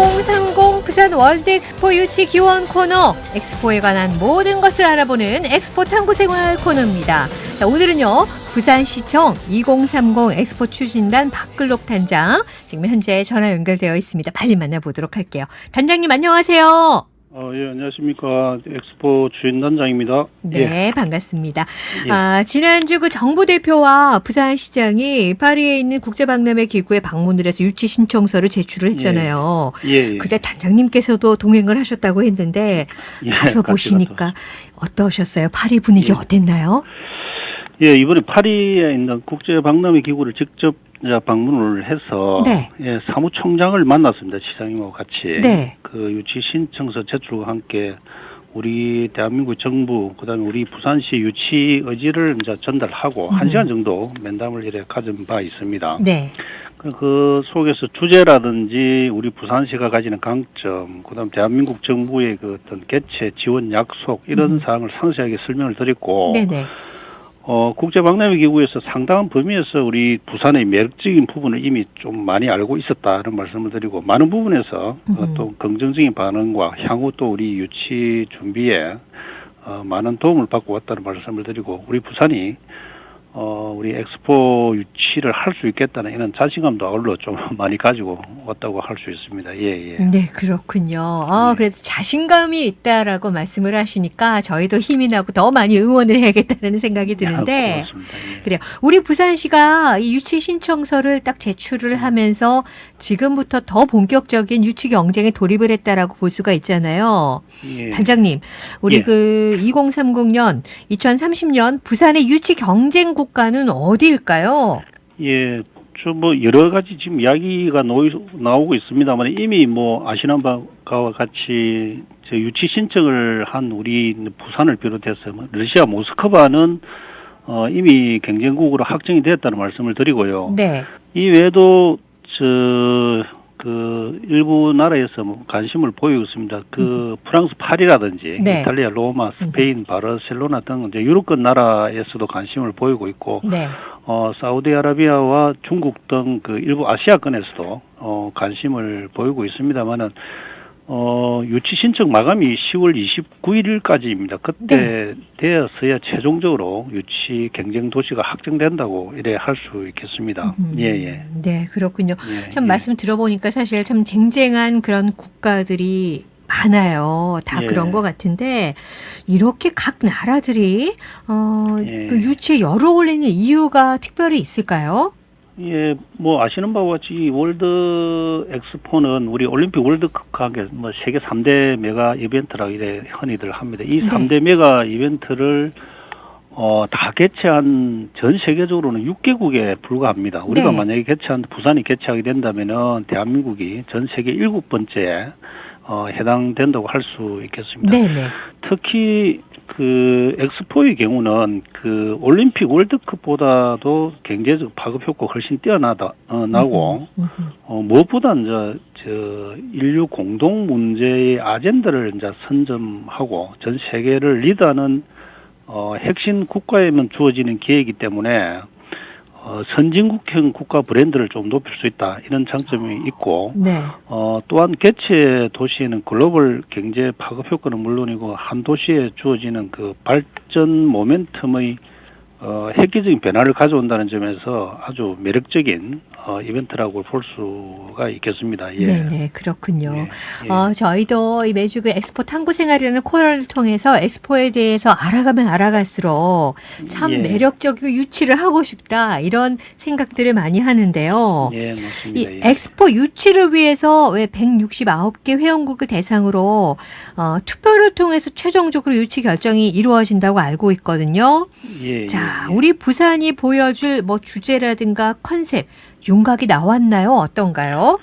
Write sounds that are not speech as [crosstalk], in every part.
2030 부산 월드 엑스포 유치 기원 코너 엑스포에 관한 모든 것을 알아보는 엑스포 탐구 생활 코너입니다. 자, 오늘은요. 부산시청 2030 엑스포 추진단 박글록 단장 지금 현재 전화 연결되어 있습니다. 빨리 만나보도록 할게요. 단장님 안녕하세요. 어, 예, 안녕하십니까. 엑스포 주인단장입니다. 예. 네, 반갑습니다. 예. 아, 지난주 그 정부 대표와 부산시장이 파리에 있는 국제박람회 기구에 방문을 해서 유치 신청서를 제출을 했잖아요. 예, 예. 그때 단장님께서도 동행을 하셨다고 했는데 예, 가서 보시니까 어떠셨어요? 파리 분위기 예. 어땠나요? 예, 이번에 파리에 있는 국제박람회 기구를 직접 방문을 해서 네. 예, 사무총장을 만났습니다. 시장님하고 같이. 네. 그 유치 신청서 제출과 함께 우리 대한민국 정부 그다음에 우리 부산시 유치 의지를 이제 전달하고 한 음. 시간 정도 면담을 이래 가진 바 있습니다. 네. 그, 그 속에서 주제라든지 우리 부산시가 가지는 강점, 그다음 대한민국 정부의 그 어떤 개최 지원 약속 이런 음. 사항을 상세하게 설명을 드렸고, 네네. 어 국제박람회 기구에서 상당한 범위에서 우리 부산의 매력적인 부분을 이미 좀 많이 알고 있었다는 말씀을 드리고 많은 부분에서 어, 음. 또 긍정적인 반응과 향후 또 우리 유치 준비에 어, 많은 도움을 받고 왔다는 말씀을 드리고 우리 부산이 어, 우리 엑스포 유치를 할 수 있겠다는 이런 자신감도 아울러 좀 [laughs] 많이 가지고 왔다고 할 수 있습니다. 예, 예. 네, 그렇군요. 아, 네. 그래서 자신감이 있다라고 말씀을 하시니까 저희도 힘이 나고 더 많이 응원을 해야겠다는 생각이 드는데 아, 고맙습니다. 예. 그래요. 우리 부산시가 이 유치 신청서를 딱 제출을 하면서 지금부터 더 본격적인 유치 경쟁에 돌입을 했다라고 볼 수가 있잖아요. 예. 단장님, 우리 예. 그 2030년, 2030년 부산의 유치 경쟁 국가는 어디일까요? 예, 저 뭐 여러 가지 지금 이야기가 노이, 나오고 있습니다만 이미 뭐 아시는 바와 같이 저 유치 신청을 한 우리 부산을 비롯해서 뭐 러시아 모스크바는 어 이미 경쟁국으로 확정이 됐다는 말씀을 드리고요. 네. 이 외에도 저 그 일부 나라에서 뭐 관심을 보이고 있습니다. 그 프랑스 파리라든지 네. 이탈리아 로마, 스페인, 바르셀로나 등 이제 유럽권 나라에서도 관심을 보이고 있고 네. 어, 사우디아라비아와 중국 등 그 일부 아시아권에서도 어, 관심을 보이고 있습니다만은 어, 유치 신청 마감이 10월 29일까지입니다. 그때 되었어야 최종적으로 유치 경쟁 도시가 확정된다고 이래 할 수 있겠습니다. 음, 예, 예. 네, 그렇군요. 예, 참 예. 말씀 들어보니까 사실 참 쟁쟁한 그런 국가들이 많아요. 다 예. 그런 것 같은데 이렇게 각 나라들이 어, 예. 그 유치에 열어 올리는 이유가 특별히 있을까요? 예, 뭐 아시는 바와 같이 이 월드 엑스포는 우리 올림픽 월드컵과 함께 뭐 세계 3대 메가 이벤트라고 이래 흔히들 합니다. 이 네. 3대 메가 이벤트를 어, 다 개최한 전 세계적으로는 6개국에 불과합니다. 우리가 네. 만약에 개최한 부산이 개최하게 된다면은 대한민국이 전 세계 일곱 번째 어, 해당된다고 할 수 있겠습니다. 네, 네. 특히 그 엑스포의 경우는 그 올림픽 월드컵보다도 경제적 파급 효과 가 훨씬 뛰어나다 어, 나고 음, 어, 무엇보다 이제 저 인류 공동 문제의 아젠다를 이제 선점하고 전 세계를 리드하는 어, 핵심 국가에만 주어지는 기회이기 때문에 어, 선진국형 국가 브랜드를 좀 높일 수 있다 이런 장점이 있고 네. 어, 또한 개최 도시에는 글로벌 경제 파급 효과는 물론이고 한 도시에 주어지는 그 발전 모멘텀의 어, 획기적인 변화를 가져온다는 점에서 아주 매력적인 어, 이벤트라고 볼 수가 있겠습니다. 예. 네, 네, 그렇군요. 예, 예. 어, 저희도 이 매주 그 엑스포 탐구 생활이라는 코너를 통해서 엑스포에 대해서 알아가면 알아갈수록 참 예. 매력적이고 유치를 하고 싶다 이런 생각들을 많이 하는데요. 예, 이 맞습니다. 예. 엑스포 유치를 위해서 왜 169개 회원국을 대상으로 어, 투표를 통해서 최종적으로 유치 결정이 이루어진다고 알고 있거든요. 예, 자, 예, 예. 우리 부산이 보여줄 뭐 주제라든가 컨셉, 윤곽이 나왔나요? 어떤가요?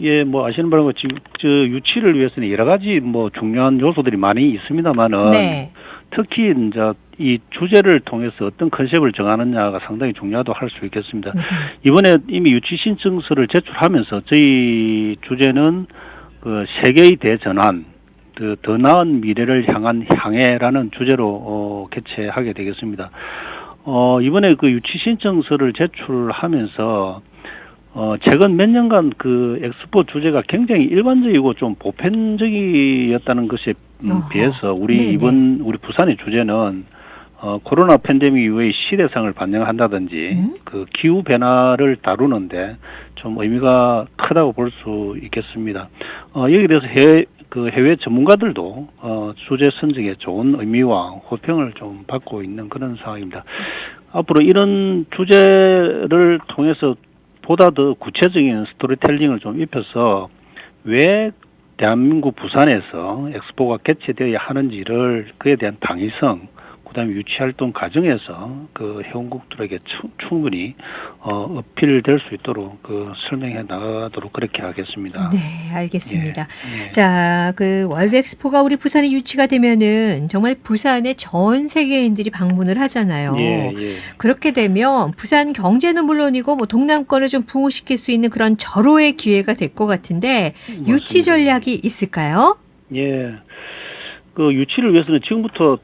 예, 뭐 아시는 바와 같이 저 유치를 위해서는 여러 가지 뭐 중요한 요소들이 많이 있습니다만은 네. 특히 이제 이 주제를 통해서 어떤 컨셉을 정하느냐가 상당히 중요하다고 할 수 있겠습니다. 이번에 이미 유치 신청서를 제출하면서 저희 주제는 그 세계의 대전환, 그 더 나은 미래를 향한 향해라는 주제로 어, 개최하게 되겠습니다. 어, 이번에 그 유치 신청서를 제출하면서 어, 최근 몇 년간 그 엑스포 주제가 굉장히 일반적이고 좀 보편적이었다는 것에 음, 어허. 비해서 우리 네네. 이번 우리 부산의 주제는 어, 코로나 팬데믹 이후의 시대상을 반영한다든지 음? 그 기후 변화를 다루는데 좀 의미가 크다고 볼 수 있겠습니다. 어, 여기에 대해서 해외 그 해외 전문가들도 어, 주제 선정에 좋은 의미와 호평을 좀 받고 있는 그런 상황입니다. 앞으로 이런 주제를 통해서 보다 더 구체적인 스토리텔링을 좀 입혀서 왜 대한민국 부산에서 엑스포가 개최되어야 하는지를 그에 대한 당위성, 그다음에 유치 활동 과정에서 그 회원국들에게 충- 충분히 어, 어필될 수 있도록 그 설명해 나가도록 그렇게 하겠습니다. 네, 알겠습니다. 예. 자, 그 월드 엑스포가 우리 부산에 유치가 되면은 정말 부산에 전 세계인들이 방문을 하잖아요. 예, 예. 그렇게 되면 부산 경제는 물론이고 뭐 동남권을 좀 부흥시킬 수 있는 그런 절호의 기회가 될 것 같은데 유치 맞습니다. 전략이 있을까요? 예. 그 유치를 위해서는 지금부터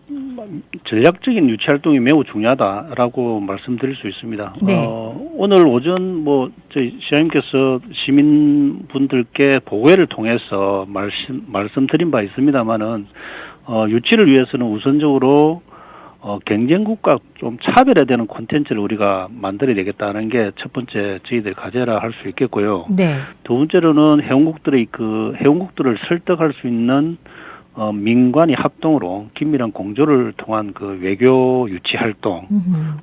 전략적인 유치 활동이 매우 중요하다라고 말씀드릴 수 있습니다. 네. 어, 오늘 오전 뭐 저희 시장님께서 시민분들께 보고회를 통해서 말씀 말씀드린 바 있습니다만은 어, 유치를 위해서는 우선적으로 어, 경쟁국과 좀 차별화되는 콘텐츠를 우리가 만들어야 되겠다는 게 첫 번째 저희들 과제라 할 수 있겠고요. 네. 두 번째로는 회원국들의 그 회원국들을 설득할 수 있는 어, 민관이 합동으로 긴밀한 공조를 통한 그 외교 유치 활동.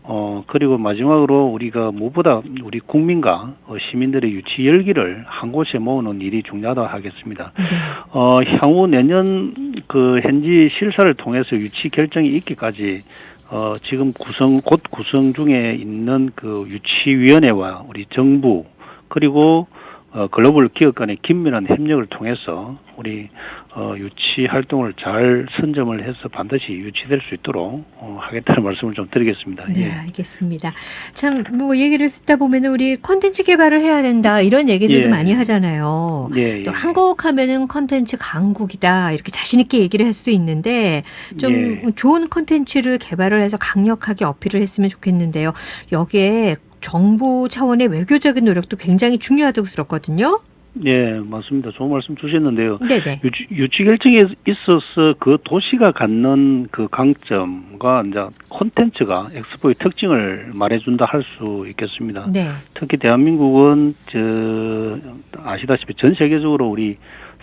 어 그리고 마지막으로 우리가 무엇보다 우리 국민과 어, 시민들의 유치 열기를 한 곳에 모으는 일이 중요하다 하겠습니다. 네. 어 향후 내년 그 현지 실사를 통해서 유치 결정이 있기까지 어 지금 구성 곧 구성 중에 있는 그 유치위원회와 우리 정부 그리고 어 글로벌 기업 간의 긴밀한 협력을 통해서 우리 어 유치 활동을 잘 선점을 해서 반드시 유치될 수 있도록 어 하겠다는 말씀을 좀 드리겠습니다. 네, 예. 알겠습니다. 참, 뭐, 얘기를 듣다 보면 우리 콘텐츠 개발을 해야 된다, 이런 얘기들도 예. 많이 하잖아요. 예, 또 예. 한국 하면은 콘텐츠 강국이다, 이렇게 자신 있게 얘기를 할 수도 있는데, 좀 예. 좋은 콘텐츠를 개발을 해서 강력하게 어필을 했으면 좋겠는데요. 여기에 정부 차원의 외교적인 노력도 굉장히 중요하다고 들었거든요. 예, 맞습니다. 좋은 말씀 주셨는데요. 네네. 유치, 유치 결정에 있어서 그 도시가 갖는 그 강점과 이제 콘텐츠가 엑스포의 특징을 말해준다 할 수 있겠습니다. 네. 특히 대한민국은 저 아시다시피 전 세계적으로 우리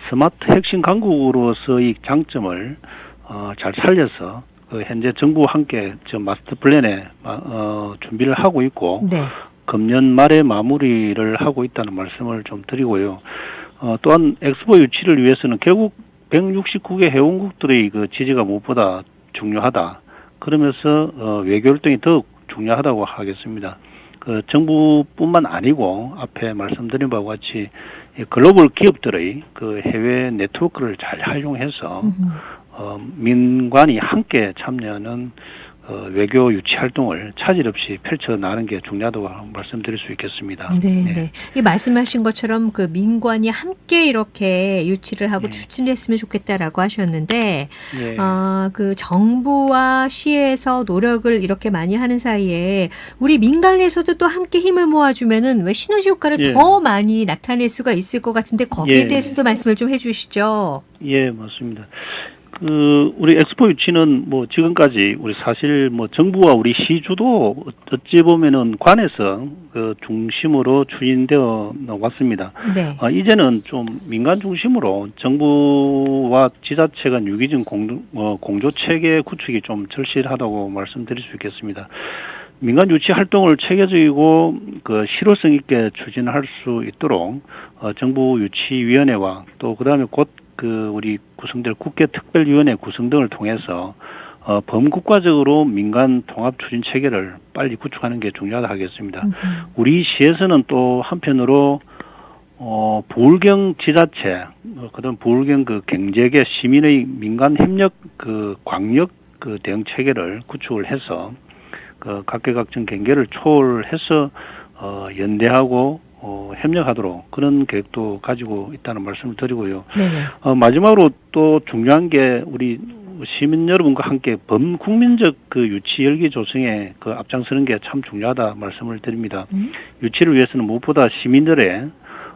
스마트 핵심 강국으로서의 장점을 어, 잘 살려서 그 현재 정부와 함께 저 마스터 플랜에 어, 준비를 하고 있고 네. 금년 말에 마무리를 하고 있다는 말씀을 좀 드리고요. 어, 또한 엑스포 유치를 위해서는 결국 169개 회원국들의 그 지지가 무엇보다 중요하다. 그러면서 어, 외교 활동이 더욱 중요하다고 하겠습니다. 그 정부뿐만 아니고 앞에 말씀드린 바와 같이 이 글로벌 기업들의 그 해외 네트워크를 잘 활용해서. 어, 민관이 함께 참여하는 어, 외교 유치 활동을 차질 없이 펼쳐나가는 게 중요하다고 말씀드릴 수 있겠습니다. 네, 예. 네. 이 말씀하신 것처럼 그 민관이 함께 이렇게 유치를 하고 예. 추진했으면 좋겠다라고 하셨는데, 예. 아, 그 정부와 시에서 노력을 이렇게 많이 하는 사이에 우리 민간에서도 또 함께 힘을 모아주면은 왜 시너지 효과를 예. 더 많이 나타낼 수가 있을 것 같은데 거기에 예. 대해서도 말씀을 좀 해주시죠. 예, 맞습니다. 그 우리 엑스포 유치는 뭐 지금까지 우리 사실 뭐 정부와 우리 시주도 어찌 보면은 관에서 그 중심으로 추진되어 왔습니다. 네. 아, 이제는 좀 민간 중심으로 정부와 지자체 간 유기적 공, 어, 공조 체계 구축이 좀 절실하다고 말씀드릴 수 있겠습니다. 민간 유치 활동을 체계적이고 그 실효성 있게 추진할 수 있도록 어, 정부 유치위원회와 또 그다음에 곧 그 우리 구성될 국회 특별위원회 구성 등을 통해서 어, 범국가적으로 민간 통합 추진 체계를 빨리 구축하는 게 중요하다 하겠습니다. 음흠. 우리 시에서는 또 한편으로 어 부울경 지자체 어, 그다음 부울경 그 경제계 시민의 민간 협력 그 광역 그 대응 체계를 구축을 해서 그 각계각층 경계를 초월해서 어 연대하고 어 협력하도록 그런 계획도 가지고 있다는 말씀을 드리고요. 네네. 어 마지막으로 또 중요한 게 우리 시민 여러분과 함께 범국민적 그 유치 열기 조성에 그 앞장서는 게 참 중요하다 말씀을 드립니다. 음? 유치를 위해서는 무엇보다 시민들의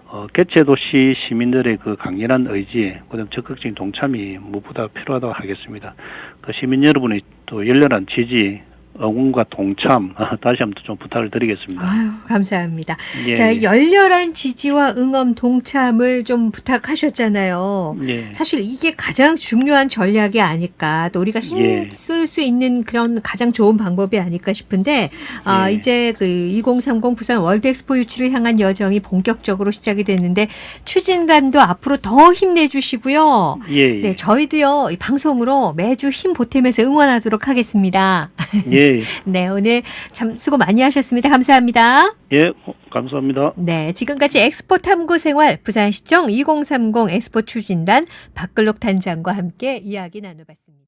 어, 개최도시 시민들의 그 강렬한 의지, 그다음 적극적인 동참이 무엇보다 필요하다고 하겠습니다. 그 시민 여러분의 또 열렬한 지지, 응원과 동참 [laughs] 다시 한번 좀 부탁을 드리겠습니다. 아유, 감사합니다. 예, 자, 예. 열렬한 지지와 응원 동참을 좀 부탁하셨잖아요. 예. 사실 이게 가장 중요한 전략이 아닐까. 또 우리가 예. 힘쓸 수 있는 그런 가장 좋은 방법이 아닐까 싶은데, 아, 예. 이제 그 2030 부산 월드 엑스포 유치를 향한 여정이 본격적으로 시작이 됐는데, 추진단도 앞으로 더 힘내주시고요. 예, 예. 네, 저희도요, 이 방송으로 매주 힘 보태면서 응원하도록 하겠습니다. 예, 네, 오늘 참 수고 많이 하셨습니다. 감사합니다. 예, 어, 감사합니다. 네, 지금까지 엑스포 탐구 생활 부산시청 2030 엑스포 추진단 박글록 단장과 함께 이야기 나눠봤습니다.